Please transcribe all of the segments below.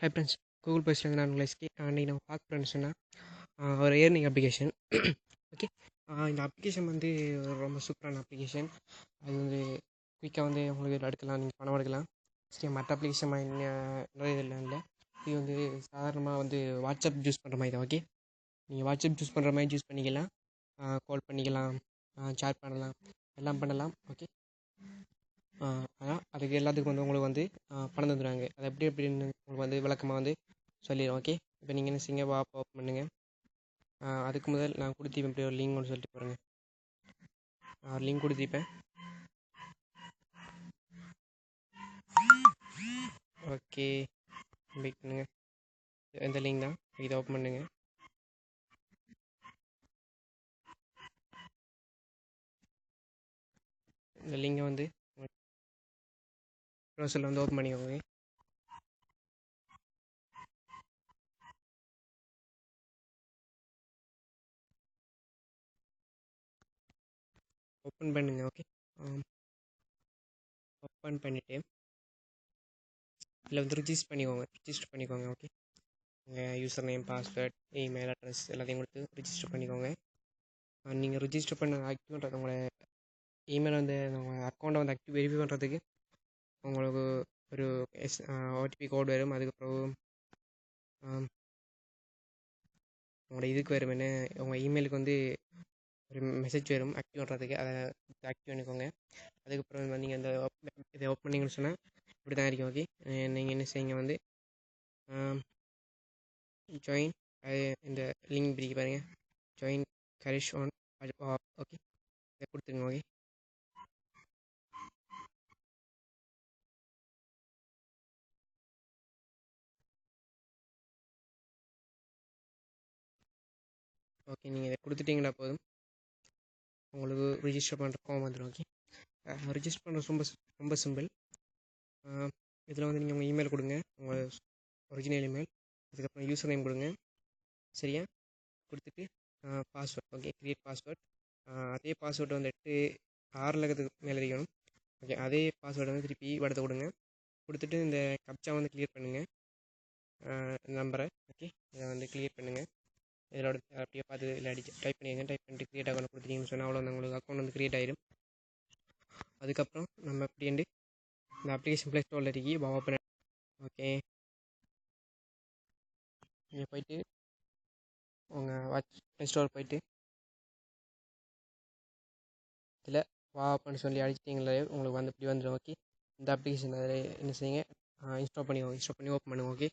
Hi friends Google ப்ளஸ்லேருந்து நான் உங்களை ஸ்கே அன்றைக்கி நம்ம பார்க்க போகிறேன்னு சொன்னால் ஒரு ஏர்னிங் அப்ளிகேஷன் ஓகே இந்த அப்ளிகேஷன் வந்து ரொம்ப சூப்பரான அப்ளிகேஷன் அது வந்து குயிக்காக வந்து உங்களுக்கு எடுக்கலாம் நீங்கள் பணம் எடுக்கலாம். சரி மற்ற அப்ளிகேஷன் நிறைய இதெல்லாம் இல்லை இது வந்து சாதாரணமாக வந்து வாட்ஸ்அப் யூஸ் பண்ணுற மாதிரி தான் ஓகே நீங்கள் வாட்ஸ்அப் யூஸ் பண்ணுற மாதிரி யூஸ் பண்ணிக்கலாம். கால் பண்ணிக்கலாம் சேட் பண்ணலாம். எல்லாம் பண்ணலாம் ஓகே ஆனால் அதுக்கு எல்லாத்துக்கும் வந்து உங்களுக்கு வந்து பணம் தந்துடுவாங்க அது எப்படி எப்படின்னு உங்களுக்கு வந்து விளக்கமாக வந்து சொல்லிடுறோம் ஓகே இப்போ நீங்கள் என்ன செய்யுங்க வாப் ஓப்பன் பண்ணுங்கள் அதுக்கு முதல் நான் கொடுத்திப்பேன் இப்படி ஒரு லிங்க் ஒன்று சொல்லிட்டு பாருங்கள் ஒரு லிங்க் கொடுத்திப்பேன். ஓகே வெயிட் பண்ணுங்க. இந்த லிங்க் தான். இதை ஓப்பன் பண்ணுங்கள் இந்த லிங்கை வந்து ப்ரௌசரில் வந்து ஓப்பன் பண்ணிக்கோங்க. ஓப்பன் பண்ணுங்க ஓகே ஓப்பன் பண்ணிவிட்டு இதில் வந்து ரிஜிஸ்டர் பண்ணிக்கோங்க ரிஜிஸ்டர் பண்ணிக்கோங்க ஓகே உங்கள் user name password email address எல்லாத்தையும் கொடுத்து ரிஜிஸ்டர் பண்ணிக்கோங்க. நீங்கள் ரிஜிஸ்டர் பண்ண ஆக்டிவ் பண்ணுறது உங்களை இமெயில் வந்து உங்கள் அக்கௌண்ட்டை வந்து ஆக்டிவ் வெரிஃபை பண்ணுறதுக்கு உங்களுக்கு ஒரு எஸ் ஓடிபி கோட் வரும். அதுக்கப்புறம் உங்களோட இதுக்கு வரும் என்ன? உங்கள் இமெயிலுக்கு வந்து ஒரு மெசேஜ் வரும். ஆக்டிவ் பண்ணுறதுக்கு அதை ஆக்டிவ் பண்ணிக்கோங்க. அதுக்கப்புறம் நீங்கள் அந்த இதை ஓப்பன் பண்ணிங்கன்னு சொன்னால் இப்படி தான் இருக்கும் ஓகே நீங்கள் என்ன செய்யுங்க வந்து ஜாயின் இந்த லிங்க் பிடிக்க பாருங்கள் ஜாயின் கரிஷ் ஆன் ஓகே இதை கொடுத்துருங்க ஓகே ஓகே நீங்கள் இதை கொடுத்துட்டிங்கன்னா போதும். உங்களுக்கு ரிஜிஸ்டர் பண்ணுற ஃபார்ம் வந்துடும் ஓகே ரிஜிஸ்டர் பண்ணுறது ரொம்ப ரொம்ப சிம்பிள் இதில் வந்து நீங்கள் உங்கள் இமெயில் கொடுங்க. உங்கள் ஒரிஜினல் இமெயில் அதுக்கப்புறம் யூசர் நேம் கொடுங்க. சரியா? கொடுத்துட்டு பாஸ்வேர்ட் ஓகே க்ரியேட் பாஸ்வேர்ட் அதே பாஸ்வேர்டு வந்து எட்டு ஆறு லக்கத்துக்கு மேலே இருக்கணும் ஓகே அதே பாஸ்வேர்டை வந்து திருப்பி வடத்தை கொடுங்க. கொடுத்துட்டு இந்த கப்ச்சா வந்து கிளியர் பண்ணுங்கள் நம்பரை ஓகே இதை வந்து கிளியர் பண்ணுங்கள் இதோட அப்படியே பார்த்து இல்லை அடிச்சு டைப் பண்ணிடுங்க டைப் பண்ணிட்டு க்ரியேட் அக்கௌண்ட் கொடுத்தீங்கன்னு சொன்னால் அவ்வளோ உங்களுக்கு அக்கௌண்ட் வந்து க்ரியேட் ஆயிடும் அதுக்கப்புறம் நம்ம அப்படின்ட்டு இந்த அப்ளிகேஷன் ப்ளே ஸ்டோரில் இருக்கி ஓப்பன் ஓகே நீங்கள் போயிட்டு உங்கள் வாட்ச் ப்ளே ஸ்டோர் போயிட்டு இதில் வா அப்படின்னு சொல்லி அடிச்சிட்டிங்களே உங்களுக்கு வந்து இப்படி வந்துடும் ஓகே இந்த அப்ளிகேஷன் அதில் என்ன செய்யுங்க? இன்ஸ்டால் பண்ணிக்கோங்க இன்ஸ்டால் பண்ணி ஓப்பன் பண்ணுங்க ஓகே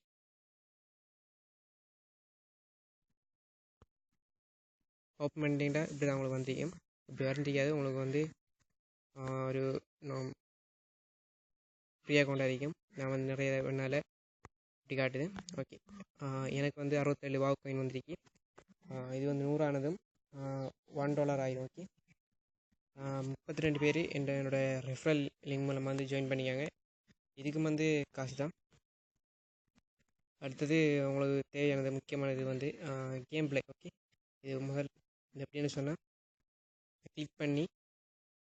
ஓப்பன் பண்ணிட்டீங்கன்னா இப்படி தான் உங்களுக்கு வந்திருக்கும் இப்படி வரண்டிக்காது உங்களுக்கு வந்து ஒரு ஃப்ரீயாக அக்கௌண்ட் ஆகிக்கும் நான் வந்து நிறைய பண்ணால இப்படி காட்டுது. ஓகே எனக்கு வந்து அறுபத்தேழு வாவ் காயின் வந்திருக்கு. இது வந்து நூறானதும் ஒன் டாலர் ஆயிடும் ஓகே முப்பத்தி ரெண்டு பேர் என் என்னோடய ரெஃபரல் லிங்க் மூலமாக வந்து ஜாயின் பண்ணிக்காங்க இதுக்கும் வந்து காசு தான் அடுத்தது உங்களுக்கு தேவையானது முக்கியமானது வந்து கேம் பிளே ஓகே இது முதல் இது எப்படின்னு சொன்னால் கிளிக் பண்ணி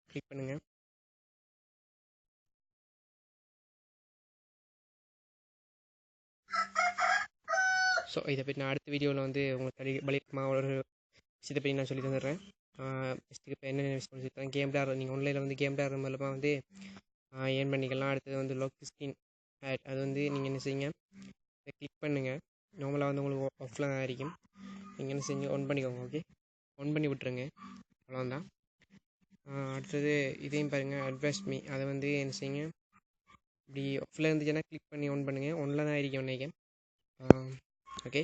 கிளிக் பண்ணுங்கள் ஸோ இதை பற்றி நான் அடுத்த வீடியோவில் வந்து உங்களுக்கு தடி பலிக்கமாக ஒரு விஷயத்தை பற்றி நான் சொல்லி தந்துடுறேன். ஃபஸ்ட்டுக்கு இப்போ என்னென்ன விஷயம் சொல்லி தரேன்? கேம் விளையாடுற நீங்கள் ஆன்லைனில் வந்து கேம் விளையாடுற மூலமாக வந்து ஏர்ன் பண்ணிக்கலாம். அடுத்தது வந்து லோக் ஸ்கின் ஆட் அது வந்து நீங்கள் என்ன செய்யுங்க இதை கிளிக் பண்ணுங்கள் நார்மலாக வந்து உங்களுக்கு ஆஃபில் ஆகிருக்கும் இருக்கும். நீங்கள் என்ன செஞ்சு ஒன் பண்ணிக்கோங்க ஓகே ஒன் பண்ணி விட்ருங்க அவ்வளோதான் அடுத்தது இதையும் பாருங்கள் அட்வைஸ் மீ அதை வந்து என்ன செய்யுங்க? இப்படி ஆஃபில் இருந்துச்சுன்னா கிளிக் பண்ணி ஒன் பண்ணுங்கள் ஒன்றில் தான் இருக்கேன் நினைக்கேன் ஓகே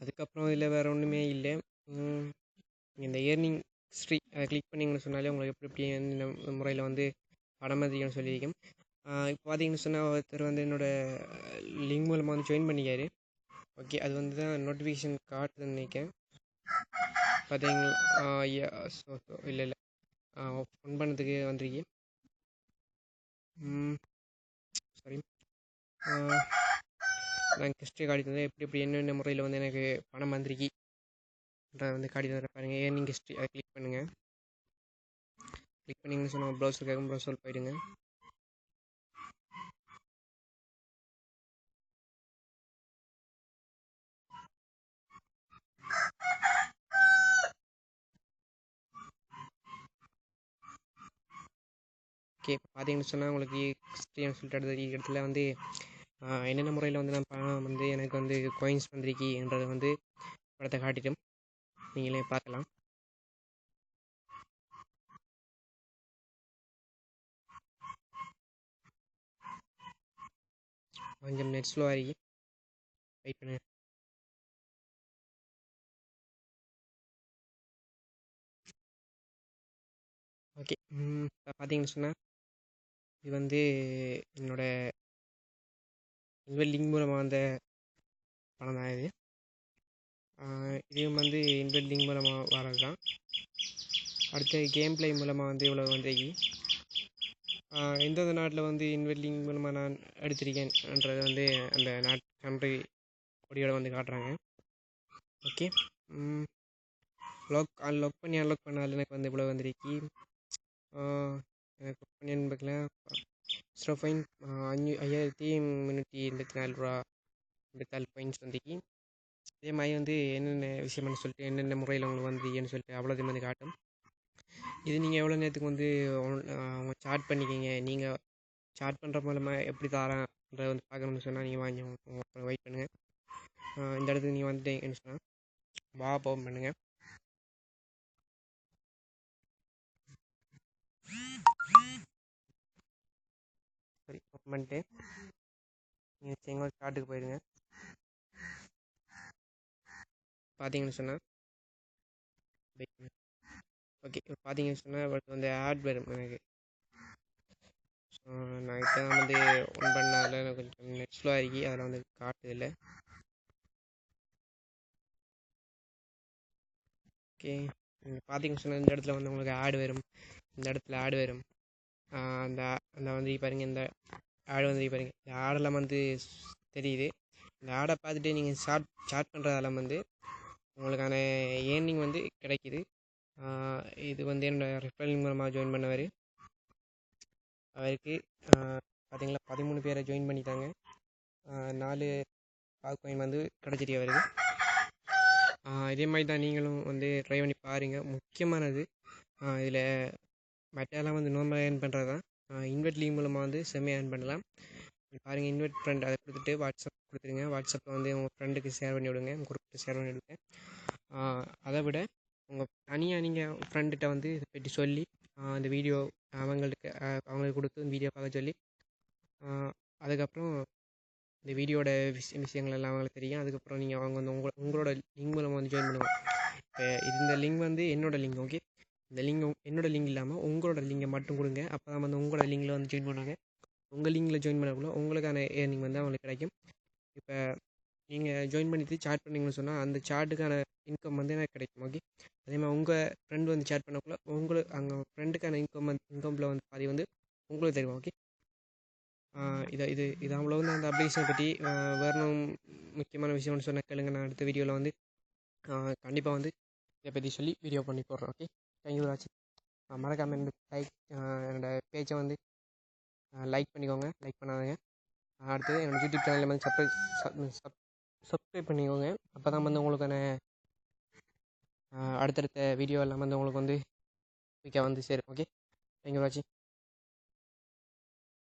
அதுக்கப்புறம் இதில் வேறு ஒன்றுமே இல்லை. இந்த இயர்னிங் ஹிஸ்ட்ரி அதை கிளிக் பண்ணிங்கன்னு சொன்னாலே உங்களுக்கு எப்படி எப்படி இந்த முறையில் வந்து படம் மதிக்கணும்னு சொல்லியிருக்கேன். இப்போ பார்த்தீங்கன்னு சொன்னால் ஒருத்தர் வந்து என்னோடய லிங்க் மூலமாக வந்து ஜாயின் பண்ணிக்காரு ஓகே அது வந்து தான் நோட்டிஃபிகேஷன் காட்டுதுன்னு நினைக்கிறேன். பார்த்தீங்களா ஸோ ஸோ இல்லை இல்லை. ஃபோன் பண்ணதுக்கு வந்திருக்கு சாரி நான் ஹிஸ்ட்ரி காட்டி தந்தேன். எப்படி எப்படி என்னென்ன முறையில் வந்து எனக்கு பணம் வந்திருக்கி. வந்து காட்டி தந்துடுறேன் பாருங்கள் ஏர்னிங் ஹிஸ்ட்ரி அதை கிளிக் பண்ணுங்கள் கிளிக் பண்ணிங்கன்னு சொன்னால் ப்ரௌசர் கேட்கும் ப்ரௌசர் போயிடுங்க. ஓகே பார்த்தீங்கன்னு சொன்னால் உங்களுக்கு எக்ஸ்பீரியன்ஸ் சொல்லிட்டு அடுத்த இடத்துல வந்து என்னென்ன முறையில் வந்து நான் பணம் வந்து எனக்கு வந்து கோயின்ஸ் வந்திருக்கி என்றதை வந்து படத்தை காட்டிட்டோம் நீங்களே பார்க்கலாம். கொஞ்சம் நெட் ஸ்லோ ஆகி வெயிட் பண்ணு. ஓகே பார்த்தீங்கன்னு சொன்னால் இது வந்து என்னோட இன்வெல் லிங்க் மூலமாக வந்த பணம் தான் இது. இதுவும் வந்து இன்வெல் லிங்க் மூலமாக வர்றது தான். அடுத்து கேம் பிளே மூலமாக வந்து இவ்வளோ வந்திருக்கு. எந்தெந்த நாட்டில் வந்து இன்வெல் லிங்க் மூலமாக நான் எடுத்திருக்கேன்ன்றது வந்து அந்த நாட் கண்ட்ரி கொடியோடு வந்து காட்டுறாங்க. ஓகே லாக் அன்லாக் பண்ணி அன்லாக் பண்ணால் எனக்கு வந்து இவ்வளோ வந்திருக்கு. ஆஹ் பண்ணி பார்க்கலாம் ஜீரோ ஃபைன் அஞ்சு ஐயாயிரத்தி முந்நூற்றி எண்பத்தி நாலு ரூபா எண்பத்தி ஃபைன்ஸ் பாயிண்ட்ஸ் வந்துக்கு அதே மாதிரி வந்து என்னென்ன விஷயம்னு சொல்லிட்டு என்னென்ன முறையில் உங்களுக்கு வந்தீங்கன்னு சொல்லிட்டு அவ்வளோதையும் வந்து காட்டும் இது நீங்கள் எவ்வளோ நேரத்துக்கு வந்து அவங்க சார்ட் பண்ணிக்கிங்க நீங்கள் சார்ட் பண்ணுற மூலமாக எப்படி தரான்றதை வந்து பார்க்கணும்னு சொன்னால் நீங்கள் வாங்கி வெயிட் பண்ணுங்கள் இந்த இடத்துக்கு நீங்கள் வந்துட்டீங்கன்னு சொன்னால் வா போகும் பண்ணுங்கள் சரி ஓப்பன் பண்ணிட்டு நீங்கள் செங்கோல் ஸ்டார்ட்டுக்கு போயிடுங்க பார்த்தீங்கன்னு சொன்னால் ஓகே பார்த்தீங்கன்னு சொன்னால் வந்து ஆட் வரும் எனக்கு. ஸோ நான் இப்போ தான் வந்து ஒன் பண்ணால கொஞ்சம் நெட் ஸ்லோ ஆகி அதில் வந்து காட்டுதில்லை ஓகே பார்த்தீங்கன்னு சொன்னால் இந்த இடத்துல வந்து உங்களுக்கு ஆடு வரும் இந்த இடத்துல ஆடு வரும் அந்த அந்த வந்து பாருங்க இந்த ஆடு வந்து பாருங்க. இந்த ஆடெல்லாம் வந்து தெரியுது. இந்த ஆடை பார்த்துட்டு நீங்கள் ஷார்ட் ஷார்ட் பண்ணுறதெல்லாம் வந்து உங்களுக்கான ஏர்னிங் வந்து கிடைக்குது. இது வந்து என்னோட ரெஃபரல் மூலமாக ஜாயின் பண்ணவர். அவருக்கு பார்த்தீங்களா பதிமூணு பேரை ஜாயின் பண்ணிட்டாங்க. நாலு பாக் கோயின் வந்து கிடச்சிட்டு அவருக்கு. இதே மாதிரி தான் நீங்களும் வந்து ட்ரை பண்ணி பாருங்கள் முக்கியமானது இதில் மற்றெல்லாம் வந்து நார்மலாக ஏர்ன் பண்ணுறது தான் இன்வெர்ட் லீவ் மூலமாக வந்து செம்மையாக ஏர்ன் பண்ணலாம். பாருங்கள் இன்வெர்ட் ஃப்ரெண்ட் அதை கொடுத்துட்டு வாட்ஸ்அப் கொடுத்துருங்க வாட்ஸ்அப்பில் வந்து உங்கள் ஃப்ரெண்டுக்கு ஷேர் பண்ணி விடுங்க. உங்கள் குரூப்புக்கு ஷேர் பண்ணி விடுங்க. அதை விட உங்கள் தனியாக நீங்கள் ஃப்ரெண்டுகிட்ட வந்து இதை பற்றி சொல்லி அந்த வீடியோ அவங்களுக்கு அவங்களுக்கு கொடுத்து வீடியோ பார்க்க சொல்லி அதுக்கப்புறம் இந்த வீடியோட விஷய விஷயங்கள் எல்லாம் அவங்களுக்கு தெரியும். அதுக்கப்புறம் நீங்கள் அவங்க வந்து உங்களோட உங்களோட லிங்க் மூலமாக வந்து ஜாயின் பண்ணுவாங்க இப்போ இந்த லிங்க் வந்து என்னோடய லிங்க் ஓகே இந்த லிங்க் என்னோட லிங்க் இல்லாமல் உங்களோட லிங்கை மட்டும் கொடுங்க. அப்போ தான் வந்து உங்களோட லிங்கில் வந்து ஜாயின் பண்ணுவாங்க. உங்கள் லிங்கில் ஜாயின் பண்ணக்குள்ள உங்களுக்கான ஏர்னிங் வந்து அவங்களுக்கு கிடைக்கும். இப்போ நீங்கள் ஜாயின் பண்ணிட்டு சாட் பண்ணிங்கன்னு சொன்னால் அந்த சார்ட்டுக்கான இன்கம் வந்து எனக்கு கிடைக்கும் ஓகே அதே மாதிரி உங்கள் ஃப்ரெண்டு வந்து சேட் பண்ணக்குள்ள உங்களுக்கு அங்கே ஃப்ரெண்டுக்கான இன்கம் வந்து இன்கமில் வந்து பாதி வந்து உங்களுக்கு தெரியும் ஓகே இதை இது இது அவ்வளோ வந்து அந்த அப்ளிகேஷனை பற்றி வரணும் முக்கியமான விஷயம்னு சொன்ன கேளுங்க. நான் அடுத்த வீடியோவில் வந்து கண்டிப்பாக வந்து இதை பற்றி சொல்லி வீடியோ பண்ணி போடுறேன் ஓகே தேங்க்யூ வாட்சி மறக்காமல் என்னோட லைக் என்னோட பேஜை வந்து லைக் பண்ணிக்கோங்க. லைக் பண்ணாதீங்க. அடுத்தது என்னோட யூடியூப் சேனலில் வந்து சப்ஸ்கிரைப் சப் சப்ஸ்கிரைப் பண்ணிக்கோங்க. அப்போ தான் வந்து உங்களுக்கான அடுத்தடுத்த வீடியோ எல்லாம் வந்து உங்களுக்கு வந்து குயிக்காக வந்து சேரும். ஓகே தேங்க்யூ வாட்சிங்